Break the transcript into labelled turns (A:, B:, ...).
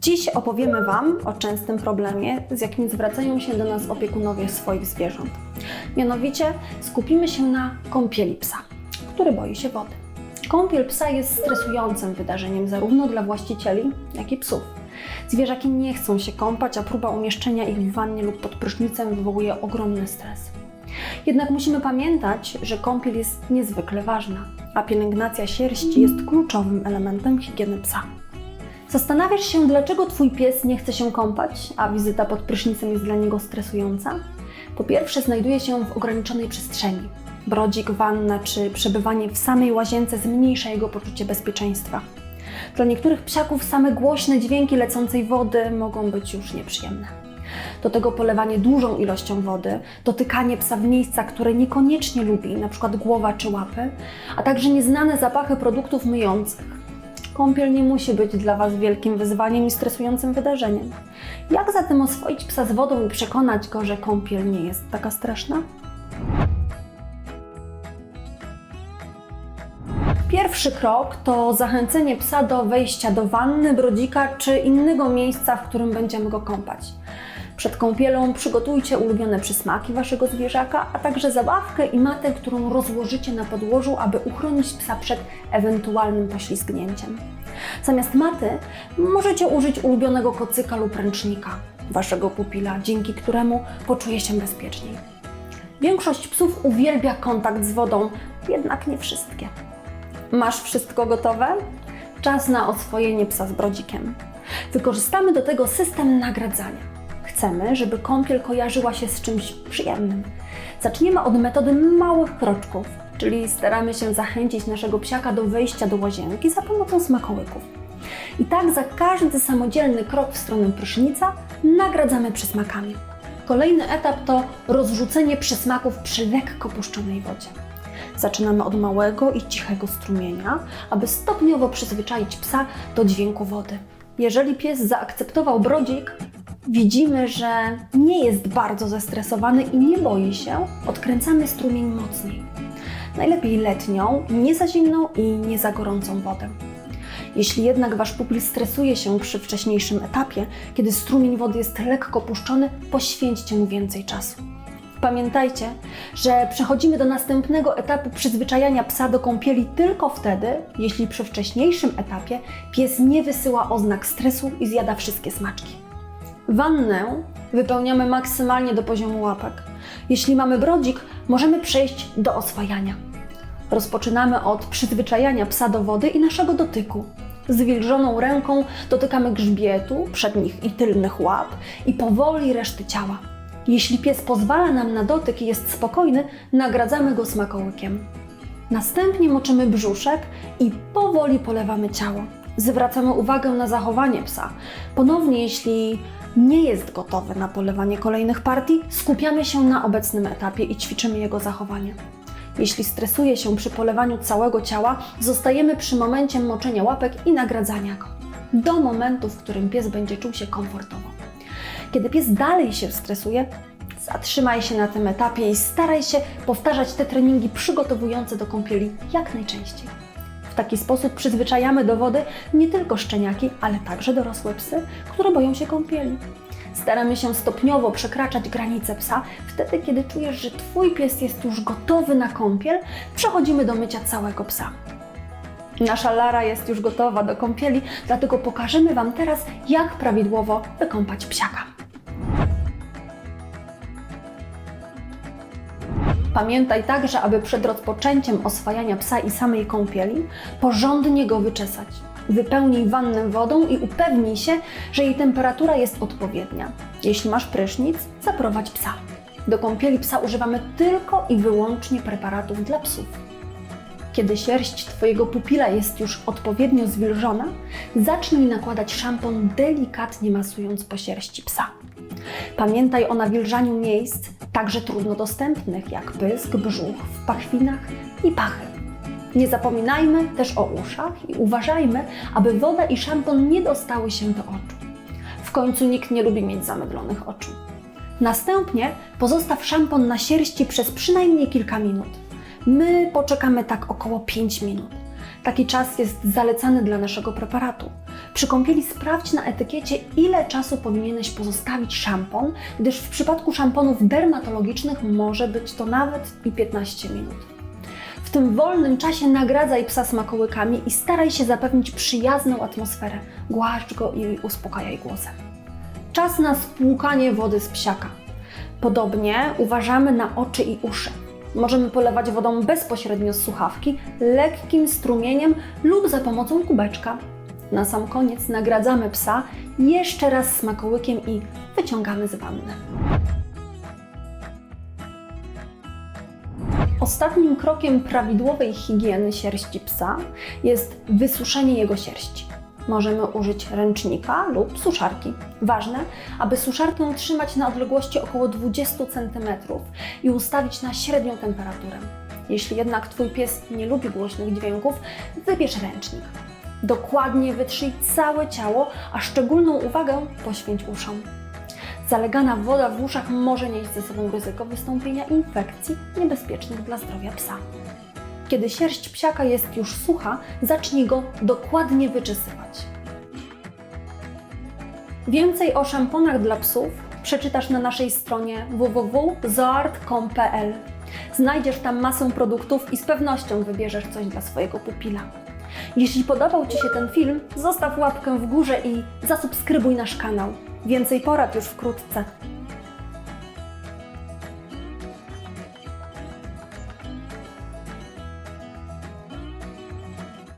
A: Dziś opowiemy Wam o częstym problemie, z jakim zwracają się do nas opiekunowie swoich zwierząt. Mianowicie skupimy się na kąpieli psa, który boi się wody. Kąpiel psa jest stresującym wydarzeniem zarówno dla właścicieli, jak i psów. Zwierzaki nie chcą się kąpać, a próba umieszczenia ich w wannie lub pod prysznicem wywołuje ogromny stres. Jednak musimy pamiętać, że kąpiel jest niezwykle ważna, a pielęgnacja sierści jest kluczowym elementem higieny psa. Zastanawiasz się, dlaczego Twój pies nie chce się kąpać, a wizyta pod prysznicem jest dla niego stresująca? Po pierwsze, znajduje się w ograniczonej przestrzeni. Brodzik, wanna czy przebywanie w samej łazience zmniejsza jego poczucie bezpieczeństwa. Dla niektórych psiaków same głośne dźwięki lecącej wody mogą być już nieprzyjemne. Do tego polewanie dużą ilością wody, dotykanie psa w miejsca, które niekoniecznie lubi, np. głowa czy łapy, a także nieznane zapachy produktów myjących. Kąpiel nie musi być dla Was wielkim wyzwaniem i stresującym wydarzeniem. Jak zatem oswoić psa z wodą i przekonać go, że kąpiel nie jest taka straszna? Pierwszy krok to zachęcenie psa do wejścia do wanny, brodzika czy innego miejsca, w którym będziemy go kąpać. Przed kąpielą przygotujcie ulubione przysmaki Waszego zwierzaka, a także zabawkę i matę, którą rozłożycie na podłożu, aby uchronić psa przed ewentualnym poślizgnięciem. Zamiast maty możecie użyć ulubionego kocyka lub ręcznika Waszego pupila, dzięki któremu poczuje się bezpieczniej. Większość psów uwielbia kontakt z wodą, jednak nie wszystkie. Masz wszystko gotowe? Czas na oswojenie psa z brodzikiem. Wykorzystamy do tego system nagradzania. Chcemy, żeby kąpiel kojarzyła się z czymś przyjemnym. Zaczniemy od metody małych kroczków, czyli staramy się zachęcić naszego psiaka do wejścia do łazienki za pomocą smakołyków. I tak za każdy samodzielny krok w stronę prysznica nagradzamy przysmakami. Kolejny etap to rozrzucenie przysmaków przy lekko puszczonej wodzie. Zaczynamy od małego i cichego strumienia, aby stopniowo przyzwyczaić psa do dźwięku wody. Jeżeli pies zaakceptował brodzik, widzimy, że nie jest bardzo zestresowany i nie boi się, odkręcamy strumień mocniej. Najlepiej letnią, nie za zimną i nie za gorącą wodę. Jeśli jednak Wasz pupil stresuje się przy wcześniejszym etapie, kiedy strumień wody jest lekko puszczony, poświęćcie mu więcej czasu. Pamiętajcie, że przechodzimy do następnego etapu przyzwyczajania psa do kąpieli tylko wtedy, jeśli przy wcześniejszym etapie pies nie wysyła oznak stresu i zjada wszystkie smaczki. Wannę wypełniamy maksymalnie do poziomu łapek. Jeśli mamy brodzik, możemy przejść do oswajania. Rozpoczynamy od przyzwyczajania psa do wody i naszego dotyku. Zwilżoną ręką dotykamy grzbietu, przednich i tylnych łap i powoli reszty ciała. Jeśli pies pozwala nam na dotyk i jest spokojny, nagradzamy go smakołykiem. Następnie moczymy brzuszek i powoli polewamy ciało. Zwracamy uwagę na zachowanie psa. Ponownie, jeśli nie jest gotowy na polewanie kolejnych partii, skupiamy się na obecnym etapie i ćwiczymy jego zachowanie. Jeśli stresuje się przy polewaniu całego ciała, zostajemy przy momencie moczenia łapek i nagradzania go. Do momentu, w którym pies będzie czuł się komfortowo. Kiedy pies dalej się stresuje, zatrzymaj się na tym etapie i staraj się powtarzać te treningi przygotowujące do kąpieli jak najczęściej. W taki sposób przyzwyczajamy do wody nie tylko szczeniaki, ale także dorosłe psy, które boją się kąpieli. Staramy się stopniowo przekraczać granice psa. Wtedy, kiedy czujesz, że Twój pies jest już gotowy na kąpiel, przechodzimy do mycia całego psa. Nasza Lara jest już gotowa do kąpieli, dlatego pokażemy Wam teraz, jak prawidłowo wykąpać psiaka. Pamiętaj także, aby przed rozpoczęciem oswajania psa i samej kąpieli porządnie go wyczesać. Wypełnij wannę wodą i upewnij się, że jej temperatura jest odpowiednia. Jeśli masz prysznic, zaprowadź psa. Do kąpieli psa używamy tylko i wyłącznie preparatów dla psów. Kiedy sierść Twojego pupila jest już odpowiednio zwilżona, zacznij nakładać szampon delikatnie masując po sierści psa. Pamiętaj o nawilżaniu miejsc, także trudno dostępnych, jak pysk, brzuch, w pachwinach i pachy. Nie zapominajmy też o uszach i uważajmy, aby woda i szampon nie dostały się do oczu. W końcu nikt nie lubi mieć zamydlonych oczu. Następnie pozostaw szampon na sierści przez przynajmniej kilka minut. My poczekamy tak około 5 minut. Taki czas jest zalecany dla naszego preparatu. Przy kąpieli sprawdź na etykiecie, ile czasu powinieneś pozostawić szampon, gdyż w przypadku szamponów dermatologicznych może być to nawet i 15 minut. W tym wolnym czasie nagradzaj psa smakołykami i staraj się zapewnić przyjazną atmosferę. Głaszcz go i uspokajaj głosem. Czas na spłukanie wody z psiaka. Podobnie uważamy na oczy i uszy. Możemy polewać wodą bezpośrednio z słuchawki, lekkim strumieniem lub za pomocą kubeczka. Na sam koniec nagradzamy psa jeszcze raz smakołykiem i wyciągamy z wanny. Ostatnim krokiem prawidłowej higieny sierści psa jest wysuszenie jego sierści. Możemy użyć ręcznika lub suszarki. Ważne, aby suszarkę trzymać na odległości około 20 cm i ustawić na średnią temperaturę. Jeśli jednak Twój pies nie lubi głośnych dźwięków, wybierz ręcznik. Dokładnie wytrzyj całe ciało, a szczególną uwagę poświęć uszom. Zalegana woda w uszach może nieść ze sobą ryzyko wystąpienia infekcji niebezpiecznych dla zdrowia psa. Kiedy sierść psiaka jest już sucha, zacznij go dokładnie wyczesywać. Więcej o szamponach dla psów przeczytasz na naszej stronie www.zoart.com.pl. Znajdziesz tam masę produktów i z pewnością wybierzesz coś dla swojego pupila. Jeśli podobał Ci się ten film, zostaw łapkę w górze i zasubskrybuj nasz kanał. Więcej porad już wkrótce.